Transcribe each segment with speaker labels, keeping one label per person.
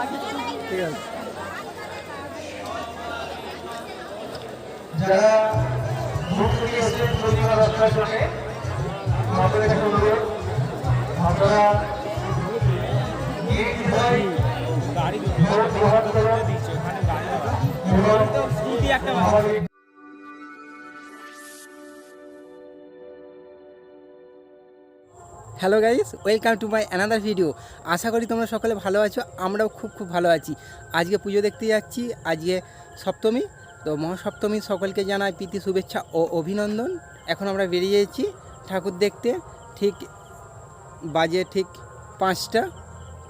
Speaker 1: ঠিক আছে।
Speaker 2: যারা ভোট দিয়ে এসেছেন প্রতিমা রক্ষার জন্য আপনাদের কাছে অনুরোধ আপনারা ভোট গ্রহণ করুন এবং আমাদের
Speaker 1: hello guys welcome to my another video আশা করি তোমরা সকলে ভালো আছো, আমরাও খুব খুব ভালো আছি। আজকে পুজো দেখতে যাচ্ছি, আজকে সপ্তমী। তো মহাসপ্তমী সকলকে জানাই প্রীতি, শুভেচ্ছা ও অভিনন্দন। এখন আমরা বেরিয়ে যাচ্ছি ঠাকুর দেখতে, ঠিক বাজে ঠিক পাঁচটা।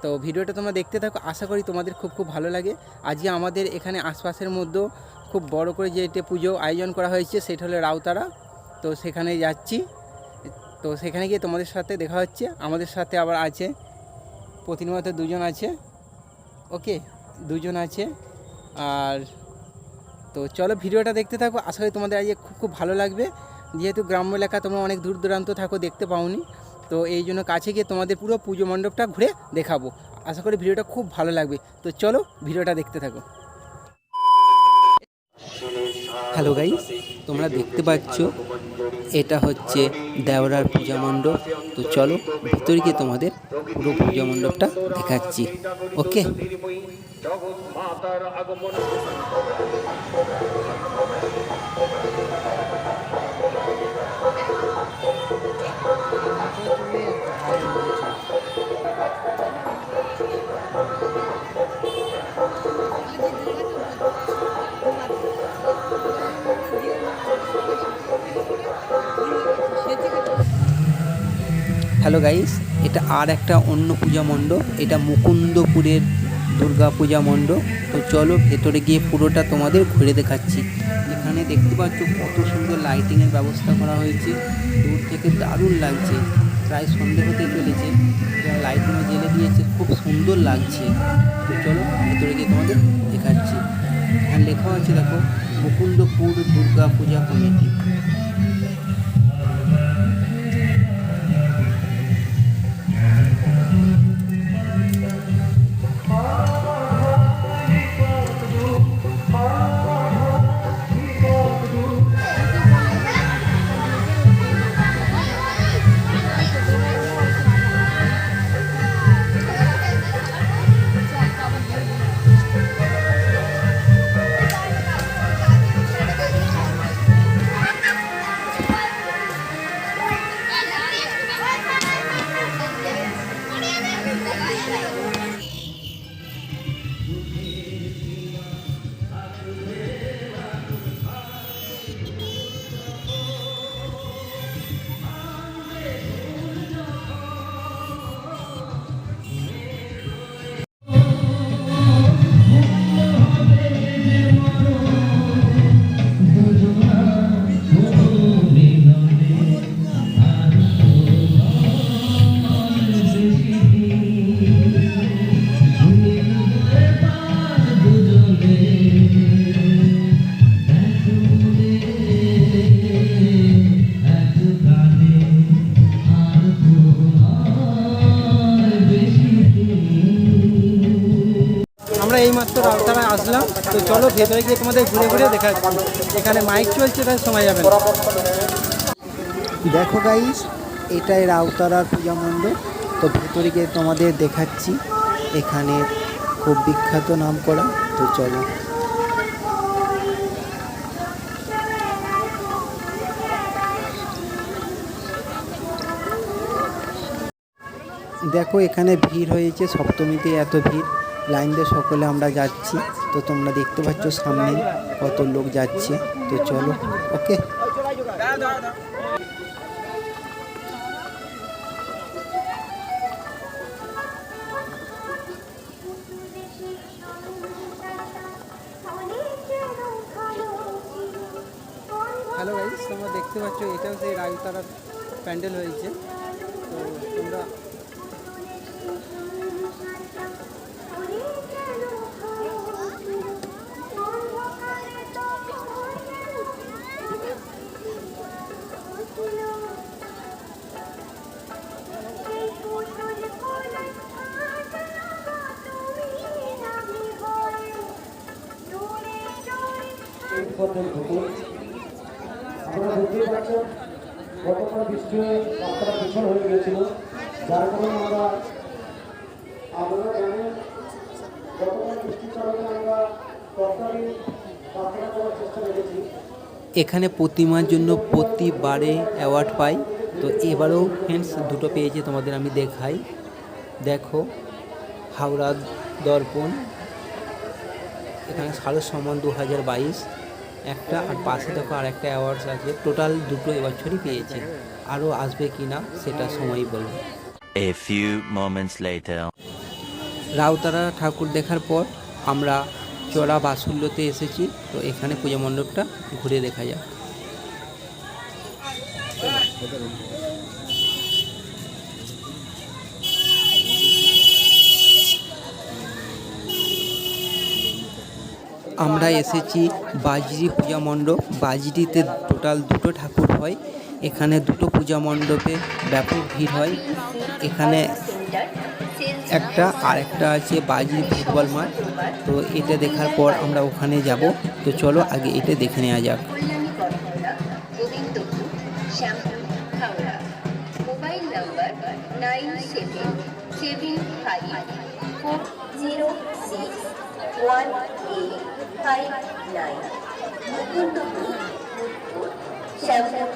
Speaker 1: তো ভিডিওটা তোমরা দেখতে থাকো, আশা করি তোমাদের খুব খুব ভালো লাগে। আজকে আমাদের এখানে আশপাশের মধ্যেও খুব বড় করে যে পুজো আয়োজন করা হয়েছে, সেটা হলো রাউতারা। তো সেখানে যাচ্ছি। তো সেখানে গিয়ে তোমাদের সাথে দেখা হচ্ছে। আমাদের সাথে আবার আছে। প্রতিনিয়ত দুজন আছে। ওকে দুজন আছে। আর তো চলো ভিডিওটা দেখতে থাকো। আশা করি তোমাদের আজকে খুব খুব ভালো লাগবে। যেহেতু গ্রাম্য এলাকা তোমরা অনেক দূর দূরান্ত থাকো, দেখতে পাওনি। তো এই জন্য কাছে গিয়ে তোমাদের পুরো পুজো মণ্ডপটা ঘুরে দেখাবো। আশা করি ভিডিওটা খুব ভালো লাগবে। তো চলো ভিডিওটা দেখতে থাকো। হ্যালো গাই তোমরা দেখতে পাচ্ছ, এটা হচ্ছে দেওরার পূজা মণ্ডপ। তো চলো, ভিতরে গিয়ে তোমাদের পুরো পূজা মণ্ডপটা দেখাচ্ছি। ওকে?
Speaker 2: আগমন
Speaker 1: হ্যালো গাইস, এটা আর একটা অন্য পূজা মণ্ডপ, এটা মুকুন্দপুরের দুর্গা পূজা মণ্ডপ। তো চলো ভেতরে গিয়ে পুরোটা তোমাদের ঘুরে দেখাচ্ছি। এখানে দেখতে পাচ্ছ কত সুন্দর লাইটিংয়ের ব্যবস্থা করা হয়েছে। দূর থেকে দারুণ লাগছে, প্রায় সন্ধে হতে চলেছে। লাইটিং জেলে দিয়েছে, খুব সুন্দর লাগছে। তো চলো ভেতরে গিয়ে তোমাদের দেখাচ্ছি। এখানে লেখা আছে, দেখো, মুকুন্দপুর দুর্গা পূজা কমিটি। আমরা এইমাত্র রাউতারা আসলাম। তো চলো ভেতরে গিয়ে তোমাদের ঘুরে ঘুরে দেখা এখানে মাইক চলছে তাই সময় যাবে দেখো গাইস এটাই রাউতারার পূজা মণ্ডপ। তো ভেতরে গিয়ে তোমাদের দেখাচ্ছি, এখানে খুব বিখ্যাত নাম করা তো চলো। দেখো এখানে ভিড় হয়েছে, সপ্তমীতে এত ভিড়। লাইন দিয়ে সকলে আমরা যাচ্ছি। তো তোমরা দেখতে পাচ্ছ সামনে কত লোক যাচ্ছে। তো চলো, ওকে? হ্যালো গাইস তোমরা দেখতে পাচ্ছ এটাও সেই রায়তারার প্যান্ডেল হয়েছে। তো তোমরা এখানে প্রতিমার জন্য প্রতিবারে অ্যাওয়ার্ড পাই। তো এবারেও ফ্রেন্ডস দুটো পেয়েছে তোমাদের আমি দেখাই। দেখো, হাওড়া দর্পণ। এখানে সারস সম্মান দু হাজার বাইশ। একটা আর পাশে দেখো আর একটা অ্যাওয়ার্ডস আছে। টোটাল দুটো এবছরই পেয়েছে। আরও আসবে কি না সেটা সময় বলবে
Speaker 3: A few moments later.
Speaker 1: Rautara ঠাকুর দেখার পর আমরা চড়া বাসুল্যতে এসেছি। তো এখানে পূজা মণ্ডপটা ঘুরে দেখা যাক। আমরা এসেছি বাজরি পূজা মণ্ডপ বাজরিতে টোটাল দুটো ঠাকুর হয় এখানে দুটো পূজা মণ্ডপে ব্যাপক ভিড় হয় এখানে একটা আর একটা আছে বাজরি ফুটবল মাঠ তো এটা দেখার পর আমরা ওখানে যাব তো চলো আগে এটা দেখে নেওয়া যাক
Speaker 4: nine seven seven five four zero six one eight five nine Mukundapur Mudpur Shyampur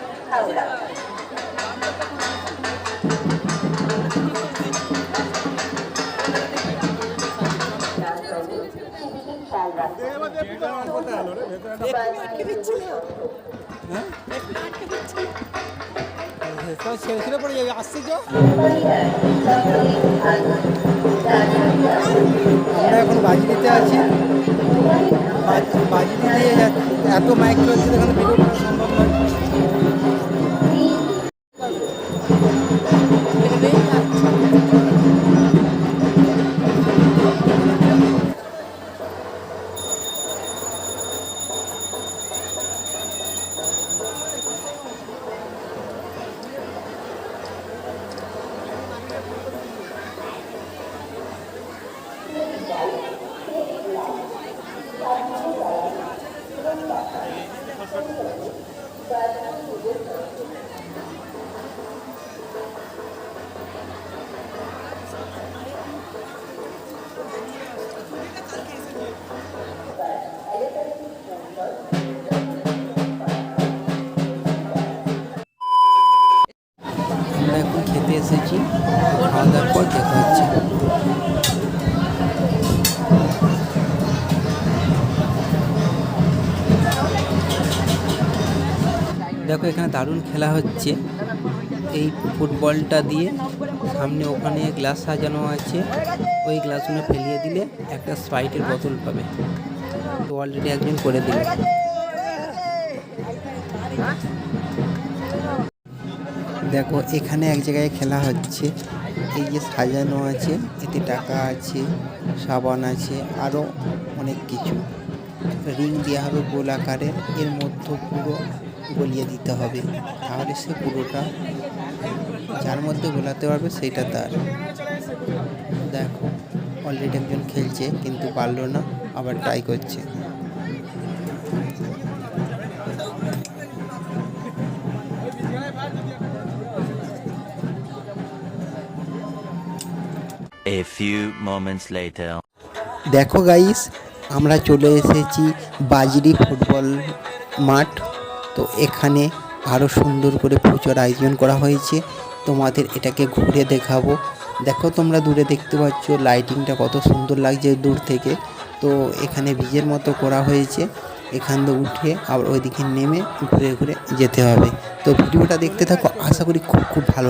Speaker 1: পড়ে যাবে আসছে তো আমরা এখন বাজরিতে আছি। বাজ- বাজরি এত মাইক চলছে এখানে ভিডিও করা সম্ভব নয়। আমরা দেখো এখানে দারুণ খেলা হচ্ছে। এই ফুটবলটা দিয়ে সামনে ওখানে গ্লাস সাজানো আছে। ওই গ্লাসগুলো ফেলিয়ে দিলে একটা স্প্রাইটের বোতল পাবে। তো অলরেডি একজন করে দিল। দেখো এখানে এক জায়গায় খেলা হচ্ছে। এই যে সাজানো আছে, এতে টাকা আছে, সাবান আছে আরও অনেক কিছু। রিং দেওয়া হবে গোল আকারের এর মধ্যে পুরো গলিয়ে দিতে হবে। তাহলে সে পুরোটা যার মধ্যে গোলাতে পারবে সেইটা তার। দেখো অলরেডি একজন খেলছে কিন্তু পারল না আবার ট্রাই করছে।
Speaker 3: A few moments later.
Speaker 1: দেখো গাইস আমরা চলে এসেছি বাজরি ফুটবল মাঠ। তো এখানে আরও সুন্দর করে পুজোর আয়োজন করা হয়েছে। তোমাদের এটাকে ঘুরে দেখাবো। দেখো তোমরা দূরে দেখতে পাচ্ছ লাইটিংটা কত সুন্দর লাগছে দূর থেকে। তো এখানে বীজের মতো করা হয়েছে। এখান দিয়ে উঠে আবার ওইদিকে নেমে ঘুরে ঘুরে যেতে হবে। তো ভিডিওটা দেখতে থাকো। আশা করি খুব খুব ভালো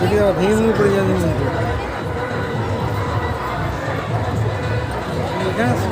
Speaker 2: ভেঙে ভেঙে পড়ে যাবে এখানে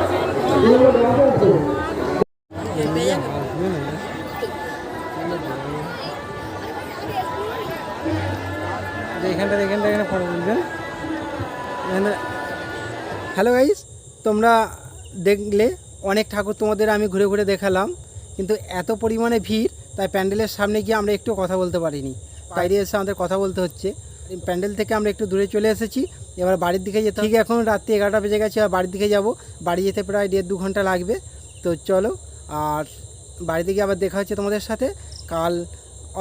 Speaker 2: হ্যালো গাইস তোমরা দেখলে অনেক ঠাকুর তোমাদের আমি ঘুরে ঘুরে দেখালাম কিন্তু এত পরিমাণে ভিড় তাই প্যান্ডেলের সামনে গিয়ে আমরা একটু কথা বলতে পারিনি। বাইরে এসে আমাদের কথা বলতে হচ্ছে। প্যান্ডেল থেকে আমরা একটু দূরে চলে এসেছি এবার বাড়ির দিকে যেতে ঠিক এখন রাত্রি এগারোটা বেজে গেছে আর বাড়ির দিকে যাব। বাড়ি যেতে প্রায় দেড় দু ঘণ্টা লাগবে। তো চলো আর বাড়িতে গিয়ে আবার দেখা হচ্ছে তোমাদের সাথে। কাল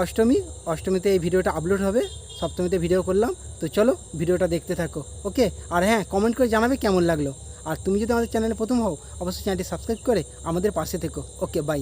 Speaker 2: অষ্টমী অষ্টমীতে এই ভিডিওটা আপলোড হবে। সপ্তমীতে ভিডিও করলাম। তো চলো ভিডিওটা দেখতে থাকো। ওকে আর হ্যাঁ কমেন্ট করে জানাবে কেমন লাগল। আর তুমি যদি আমাদের চ্যানেলে প্রথম হও, অবশ্যই চ্যানেলটি সাবস্ক্রাইব করে আমাদের পাশে থেকো। Okay bye